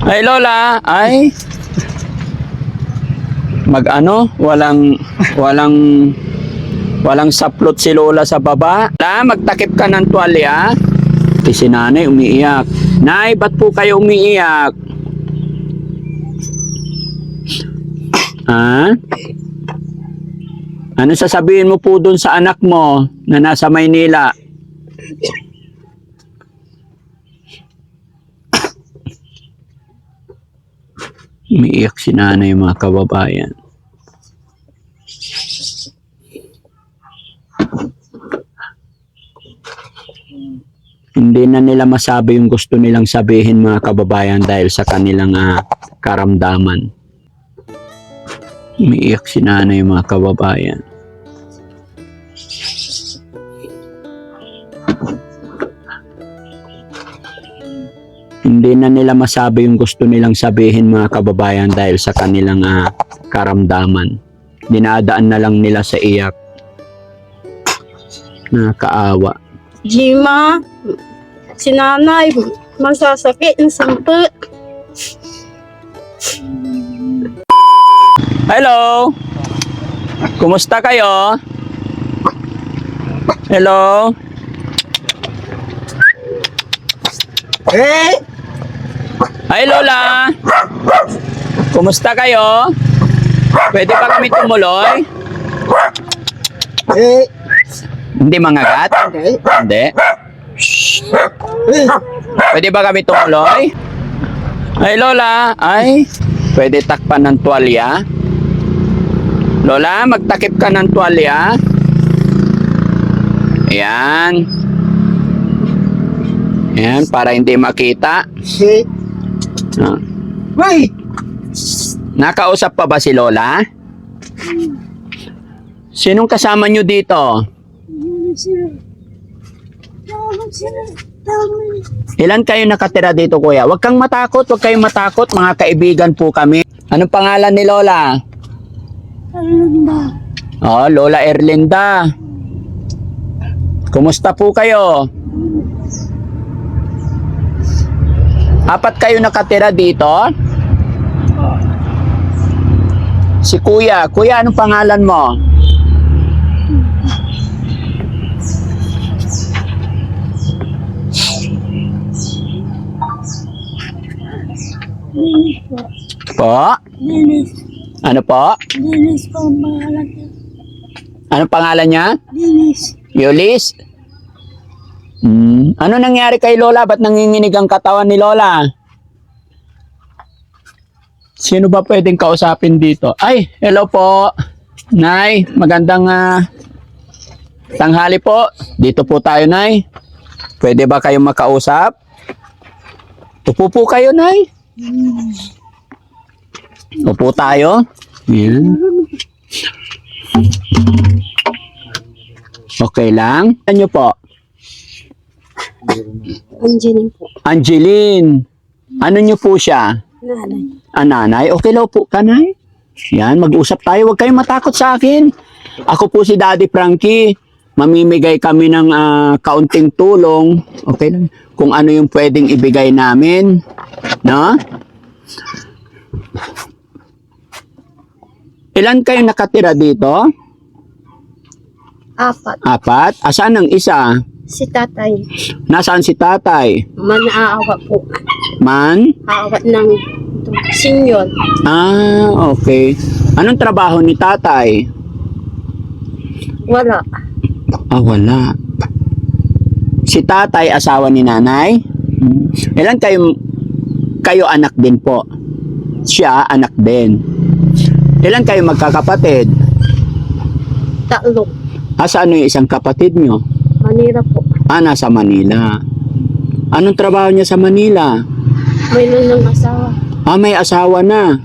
Ay, Lola, ay. Mag ano, walang, walang, walang saplot si Lola sa baba. La, magtakip ka ng tuwalya. Ito si nanay umiiyak. Nay, ba't po kayo umiiyak? Ha? Ano sasabihin mo po dun sa anak mo na nasa Maynila? Umiiyak si nanay mga kababayan. Hindi na nila masabi yung gusto nilang sabihin mga kababayan dahil sa kanilang ah, karamdaman. Umiiyak si nanay mga kababayan. Hindi na nila masabi yung gusto nilang sabihin mga kababayan dahil sa kanilang ah, karamdaman. Dinadaan na lang nila sa iyak. Nakakaawa. Jima, si nanay, masasakit ng samput. Hello! Kumusta kayo? Hello? Eh! Hi Lola! Kumusta kayo? Pwede pa kami tumuloy? Eh! Hindi mangagat? Okay. Hindi. Eh! Pwede ba kami tumuloy? Ay Lola, ay pwede takpan ng tuwalya? Lola, magtakip ka ng tuwalya? Ayan. Ayan, para hindi makita. Eh! Ah. Wait! Nakausap pa ba si Lola? Sinong kasama nyo dito? Ilan kayo nakatira dito, kuya? Huwag kang matakot, huwag kayong matakot. Mga kaibigan po kami. Anong pangalan ni Lola? Oh, Lola Erlinda. Kumusta po kayo? Apat kayo nakatira dito? Si Kuya. Kuya, anong pangalan mo? Po? Linis, Ano po? linis po ang pangalan niya. Anong pangalan niya? Linis. Yulis? Hmm. Ano nangyari kay Lola? Ba't nanginginig ang katawan ni Lola? Sino ba pwedeng kausapin dito? Ay, hello po. Nay, magandang ah, tanghali po. Dito po tayo, Nay. Pwede ba kayong makausap? Upo po kayo, Nay. Upo tayo. Yan. Okay lang? Ano po? Angeline po. Angeline. Ano niyo po siya? Nanay. Ah, nanay? Okay lang po ka, nay? Yan, mag-usap tayo. Huwag kayong matakot sa akin. Ako po si Daddy Frankie. Mamimigay kami ng ah, kaunting tulong. Okay lang. Kung ano yung pwedeng ibigay namin. No? Ilan kayo nakatira dito? Apat. Apat? Asan ang isa? Si tatay, Nasaan si tatay? manaawa po. Man? Aawat ng senior. Ah, okay. Anong trabaho ni tatay? Wala. Ah, wala. Si tatay, asawa ni nanay? Ilan kayo, kayo anak din po? Siya, anak din. Ilan kayo magkakapatid? Tatlo. Asa ano yung isang kapatid nyo? Manira po. Ah, nasa Manila. Anong trabaho niya sa Manila? May ng asawa. Ah, may asawa na.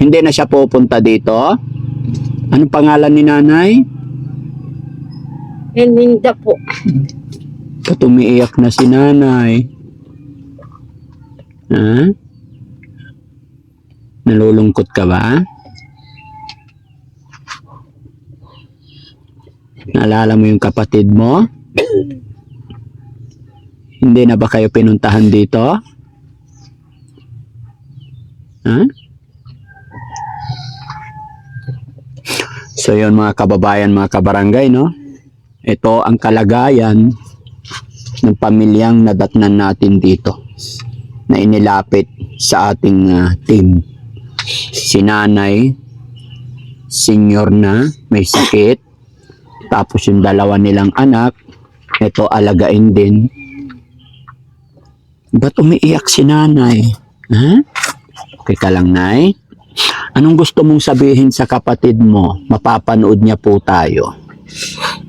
Hindi na siya pupunta dito? Anong pangalan ni nanay? Eninda po. Ba't umiiyak na si nanay? Ha? Nalulungkot ka ba? Naalala mo yung kapatid mo? Hindi na ba kayo pinuntahan dito? Ha? So yun mga kababayan, mga kabarangay, no? Ito ang kalagayan ng pamilyang nadatnan natin dito na inilapit sa ating ah, team. Si nanay, senior na, may sakit. Tapos yung dalawa nilang anak, ito alagain din. Ba't umiiyak si nanay? Ha? Okay ka lang, nay? Anong gusto mong sabihin sa kapatid mo? Mapapanood niya po tayo.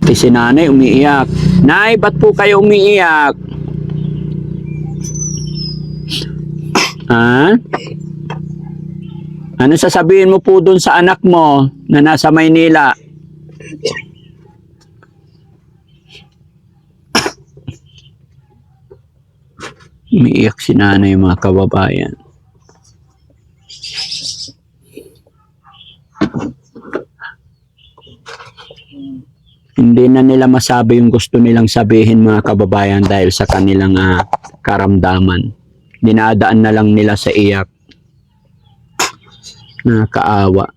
Eh, si nanay umiiyak. Nay, ba't po kayo umiiyak? Ha? Ano sasabihin mo po dun sa anak mo na nasa Maynila? Umiiyak si nanay mga kababayan. Hindi na nila masabi yung gusto nilang sabihin mga kababayan dahil sa kanilang ah, karamdaman. Dinadaan na lang nila sa iyak. Nakakaawa.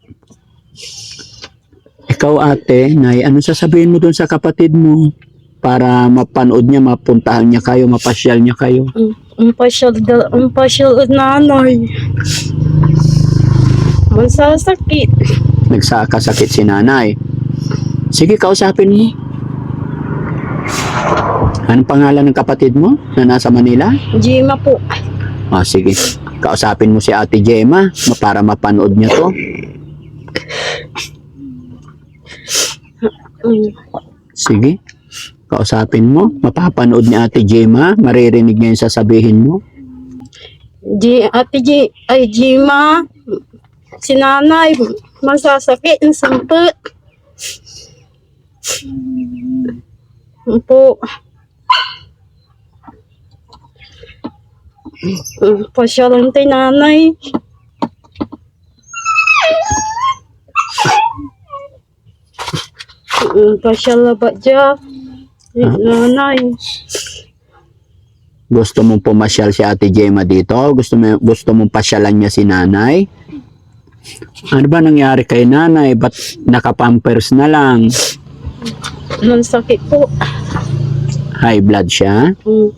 Ikaw ate, Nay, ano sasabihin mo dun sa kapatid mo? Para mapanood niya, mapuntahan niya kayo, mapasyal niya kayo. Ang ang pasyal, da- ang pasyal at nanay. Mansasakit. Nagsakasakit si nanay. Sige, kausapin mo. Anong pangalan ng kapatid mo na nasa Manila? Jima po. Ah, sige. Kausapin mo si Ate Gemma ma- para mapanood niya to. Mm. Sige. Kausapin mo. Mapapanood ni Ate Gemma. Maririnig niya yung sasabihin mo. Ji, ate Ji, ay Jima. Si nanay, masasakit ang samput. Po. Pasya lang tayo nanay. Pasya lang ba dyan? Nanay. Gusto mong pumasyal si Ate Gemma dito? Gusto mo gusto mong pasyalan niya si nanay? Ano ba nangyari kay nanay? Ba't nakapampers na lang? Ang sakit po. High blood siya? Mm,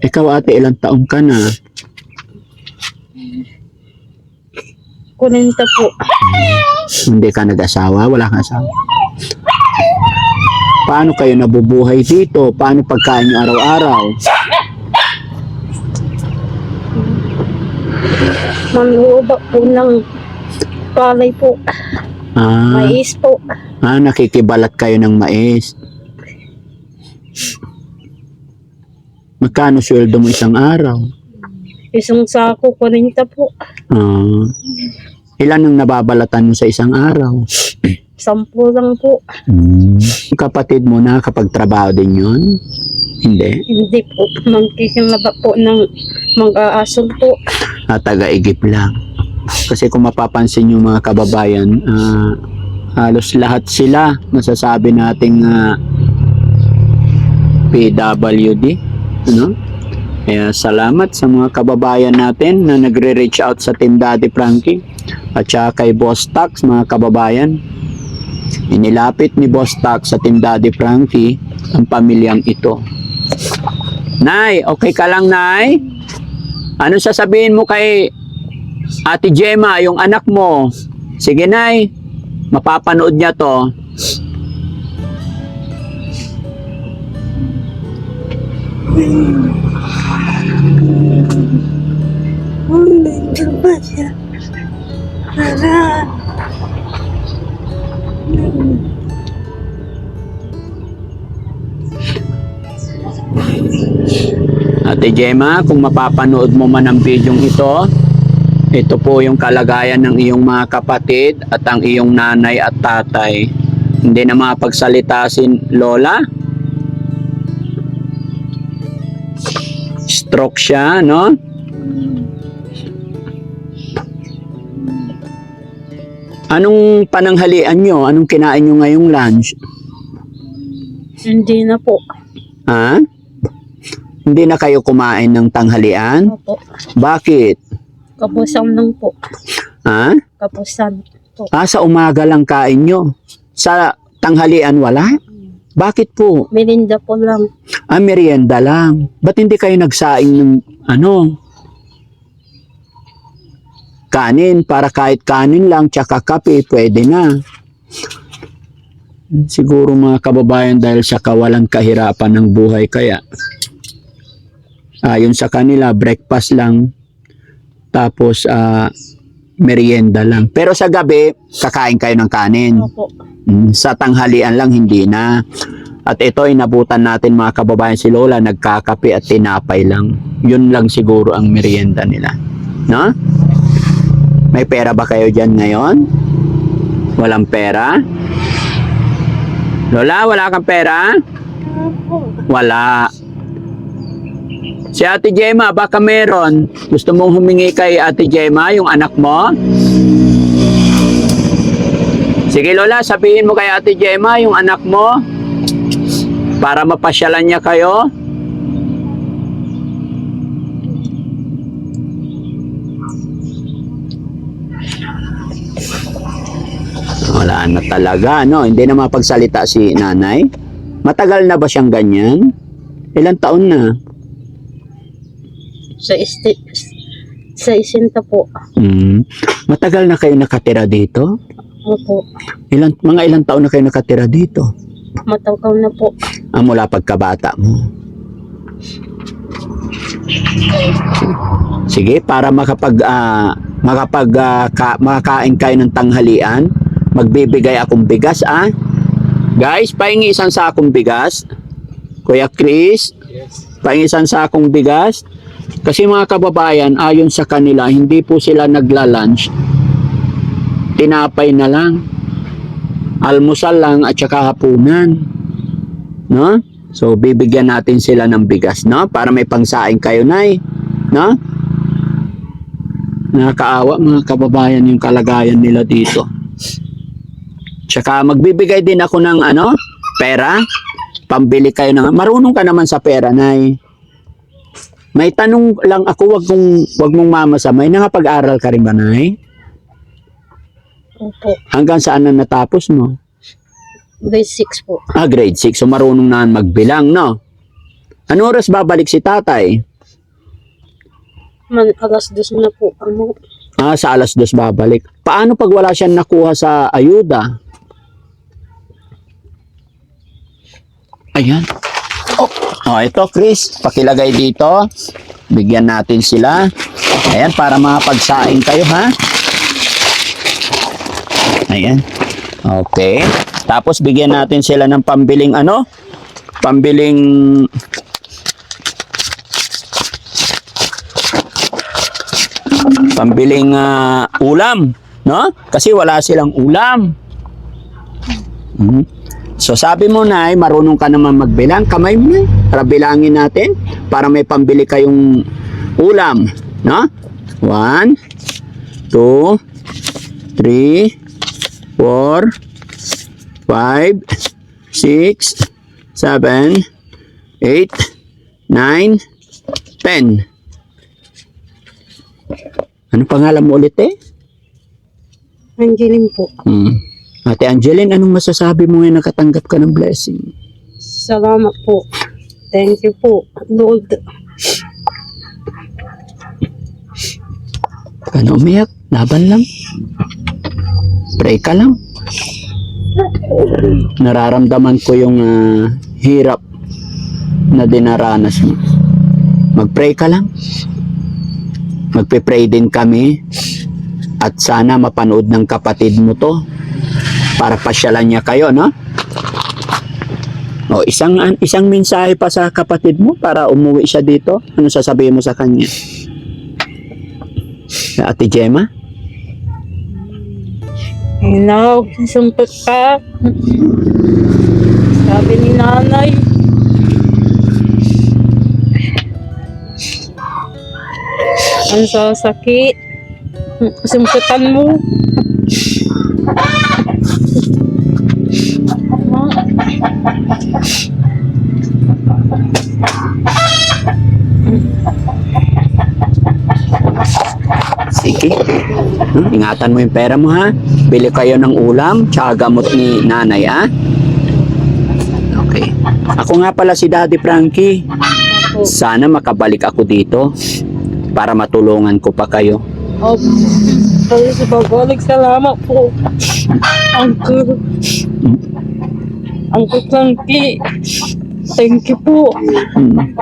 Ikaw ate, ilang taong ka na? Kuninta po. Hindi ka nag-asawa? Wala kang asawa? Paano kayo nabubuhay dito? Paano pagkain nyo araw-araw? Manuuba po ng palay po. Ah, Mais po. ah, nakikibalat kayo ng mais. Magkano sweldo mo isang araw? Isang sako, kuninta po. Ah, ilan ang nababalatan mo sa isang araw? Sampu lang po. Hmm. Kapatid mo na kapag trabaho din yun? Hindi. Hindi po. Mangkikilaba po ng mag-aasol po. Ah, taga-igip lang. Kasi kung mapapansin yung mga kababayan, ah, halos lahat sila masasabi nating ah, PWD. Ano? Kaya salamat sa mga kababayan natin na nagre-reach out sa Team Daddy Frankie at saka kay Boss Tax, mga kababayan. Inilapit ni Boss Tax sa Daddy Frankie ang pamilyang ito. Nay, okay ka lang, Nay? Ano sasabihin mo kay Ate Gemma, yung anak mo? Sige, Nay. Mapapanood niya to. Hindi ba siya? Ate Gemma, kung mapapanood mo man ang video ito, ito po yung kalagayan ng iyong mga kapatid at ang iyong nanay at tatay. Hindi na makapagsalita si Lola. Stroke siya, no? Anong pananghalian nyo? Anong kinain nyo ngayong lunch? Hindi na po. Ha? Hindi na kayo kumain ng tanghalian? Opo. Bakit? Kapusan lang po. Ha? Kapusan po. Ah, sa umaga lang kain nyo. Sa tanghalian wala? Bakit po? Melinda po lang. Ah, merienda lang. Ba't hindi kayo nagsaing ng ano? Kanin, para kahit kanin lang, tsaka kape, pwede na. Siguro mga kababayan dahil sa kawalan kahirapan ng buhay kaya. Ayon sa kanila, breakfast lang. Tapos, ah, merienda lang. Pero sa gabi, kakain kayo ng kanin. Opo. Mm, sa tanghalian lang hindi na. At ito inabutan natin mga kababayan si Lola nagkakape at tinapay lang. Yun lang siguro ang merienda nila. No? May pera ba kayo dyan ngayon? Walang pera? Lola, wala kang pera? Wala. Si Ate Gemma, baka meron. Gusto mong humingi kay Ate Gemma, yung anak mo? Sige Lola, sabihin mo kay Ate Gemma, yung anak mo, para mapasyalan niya kayo. Na talaga, no? Hindi na mapagsalita si nanay. Matagal na ba siyang ganyan? Ilang taon na? Sa isti sa isinta po. Hmm. Matagal na kayo nakatira dito? Opo. Ilan, mga ilang taon na kayo nakatira dito? Matawkaw na po. Ah, mula pagkabata mo. Sige, para makapag ah, makapag ah, ka, makakain kayo ng tanghalian, magbibigay akong bigas ah. Guys, pahingi isang sakong bigas. Kuya Chris, pahingi isang sakong bigas. Kasi mga kababayan, ayon sa kanila, hindi po sila nagla-lunch. Tinapay na lang. Almusal lang at saka hapunan. No? So, bibigyan natin sila ng bigas, no? Para may pangsaing kayo, Nay. No? Nakakaawa, mga kababayan, yung kalagayan nila dito. Tsaka, magbibigay din ako ng, ano, pera. Pambili kayo ng... Marunong ka naman sa pera, Nay. May tanong lang ako, wag mong, wag mong mamasamay. Nakapag-aral ka rin ba, Nay? Opo. Hanggang saan na natapos mo? Grade 6 po. Ah, grade 6. So, marunong na magbilang, no? Ano oras babalik si tatay? Man, alas dos na po. Ano? Ah, sa alas dos babalik. Paano pag wala siyang nakuha sa ayuda? Ayan. Oh, oh ito Chris, pakilagay dito. Bigyan natin sila. Ayan, para makapagsaing kayo, ha? Ayan. Okay. Tapos bigyan natin sila ng pambiling ano? Pambiling pambiling ah, ulam, no? Kasi wala silang ulam. Mhm. So sabi mo na marunong ka naman magbilang, kamay mo na, para bilangin natin, para may pambili kayong ulam, no? One, two, three, four, five, six, seven, eight, nine, ten. Ano pangalan mo ulit eh? Angeline po. Hmm. Ate Angeline, anong masasabi mo ngayon nakatanggap ka ng blessing? Salamat po. Thank you po, Lord. Ano umiyak? Laban lang. Pray ka lang. Nararamdaman ko yung ah, hirap na dinaranas mo. Mag-pray ka lang. Magpe-pray din kami at sana mapanood ng kapatid mo to para pasyalan niya kayo, no? O, isang isang mensahe pa sa kapatid mo para umuwi siya dito. Ano sasabihin mo sa kanya? Sa Ate Gemma? Inaw, sumpot ka. Sabi ni nanay. Ang sasakit. Sumputan mo. Sige. Hmm, Ingatan mo yung pera mo ha. Bili kayo ng ulam, tsaka gamot ni nanay ha. Okay. Ako nga pala si Daddy Frankie. Sana makabalik ako dito para matulungan ko pa kayo. Kaya sa babalik, salamat po. Uncle. Uncle Frankie. Thank you po. Hmm.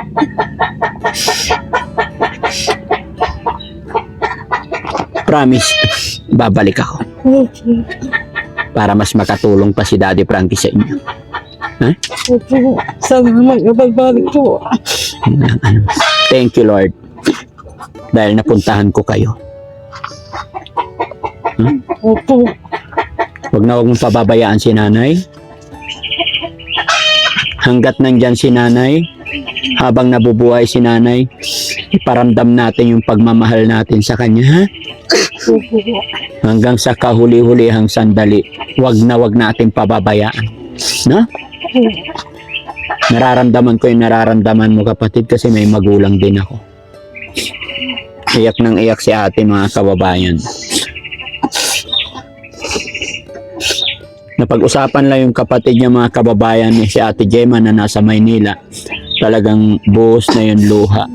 Promise, babalik ako para mas makatulong pa si Daddy Frankie sa inyo. Opo. Salamat na babalik po. Thank you, Lord. Dahil napuntahan ko kayo. Opo. Huwag na huwag mong pababayaan si nanay. Hanggat nandyan si nanay, habang nabubuhay si nanay, iparamdam natin yung pagmamahal natin sa kanya, ha? Hanggang sa kahuli-hulihang sandali, wag na wag nating pababayaan. No? Nararamdaman ko yung nararamdaman mo kapatid kasi may magulang din ako. Iyak nang iyak si ate mga kababayan. Napag-usapan lang yung kapatid niya mga kababayan ni si ate Gemma na nasa Maynila. Talagang buhos na yung luha.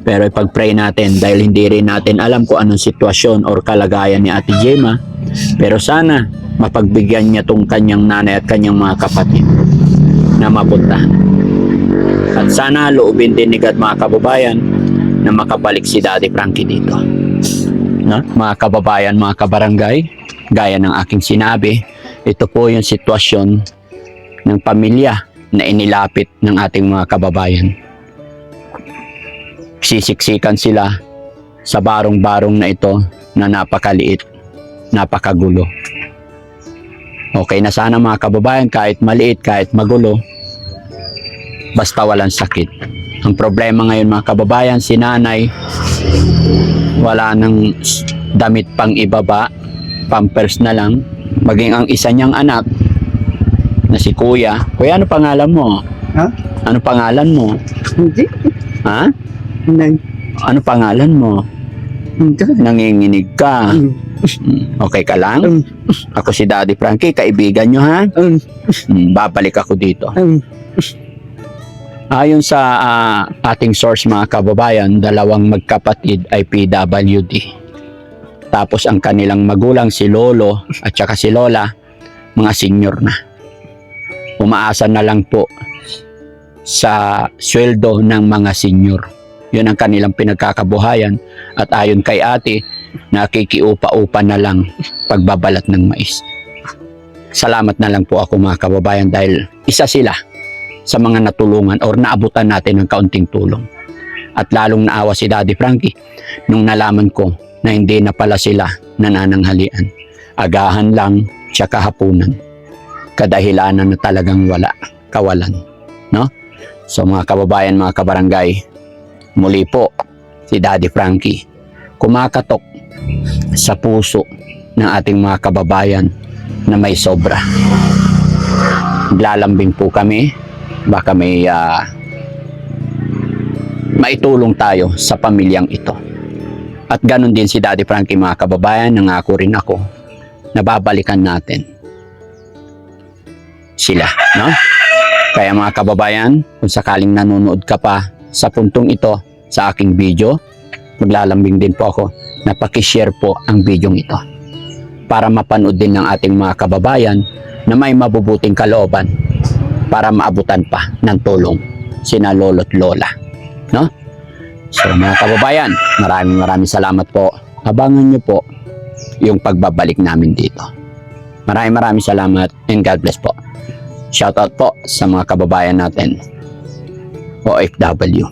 Pero ipag-pray natin dahil hindi rin natin alam kung anong sitwasyon or kalagayan ni ate Gemma. Pero sana mapagbigyan niya tong kanyang nanay at kanyang mga kapatid na mapuntahan. At sana loobin din ni God mga kababayan na makabalik si Daddy Frankie dito. No? Mga kababayan, mga kabarangay, gaya ng aking sinabi, ito po yung sitwasyon ng pamilya na inilapit ng ating mga kababayan. Sisiksikan sila sa barong-barong na ito na napakaliit, napakagulo. Okay na sana mga kababayan kahit maliit, kahit magulo, basta walang sakit. Ang problema ngayon mga kababayan, si nanay, wala nang damit pang ibaba, pampers na lang, maging ang isa niyang anak, na si kuya. Kuya, ano pangalan mo? Ha? Ano pangalan mo? Hindi. Ha? Hindi. Ano pangalan mo? Hindi. Nanginginig ka. Mm. Okay ka lang? Mm. Ako si Daddy Frankie, kaibigan nyo ha? Mm. Mm, Babalik ako dito. Mm. Ayon sa ah, ating source mga kababayan, dalawang magkapatid ay PWD. Tapos ang kanilang magulang si Lolo at saka si Lola, mga senior na. Umaasa na lang po sa sweldo ng mga senior. Yun ang kanilang pinagkakabuhayan at ayon kay ate, nakikiupa-upa na lang pagbabalat ng mais. Salamat na lang po ako mga kababayan dahil isa sila sa mga natulungan or naabutan natin ng kaunting tulong. At lalong naawa si Daddy Frankie nung nalaman ko na hindi na pala sila nanananghalian. Agahan lang siya kahapunan. Kadahilanan na talagang wala, kawalan. No? So mga kababayan, mga kabarangay, muli po si Daddy Frankie kumakatok sa puso ng ating mga kababayan na may sobra. Naglalambing po kami baka may ah, maitulong tayo sa pamilyang ito. At ganun din si Daddy Frankie mga kababayan, nangako rin ako na babalikan natin sila, no? Kaya mga kababayan, kung sakaling nanonood ka pa sa puntong ito sa aking video, maglalambing din po ako na pakishare po ang video ito para mapanood din ng ating mga kababayan na may mabubuting kalooban para maabutan pa ng tulong sina lolo't lola. No? So mga kababayan, maraming maraming salamat po. Abangan nyo po yung pagbabalik namin dito. Maraming maraming salamat and God bless po. Shoutout po sa mga kababayan natin. OFW.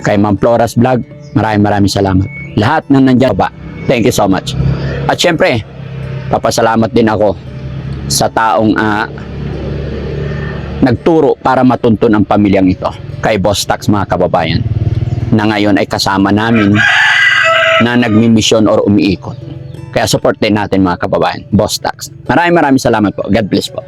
Kay Ma'am Floras Vlog, maraming maraming salamat. Lahat na nandiyan ba, thank you so much. At syempre, papasalamat din ako sa taong ah, nagturo para matuntun ang pamilyang ito kay Boss Tax mga kababayan na ngayon ay kasama namin na nagmi-mission or umiikot. Kaya support din natin mga kababayan, Boss Tax. Maraming maraming salamat po. God bless po.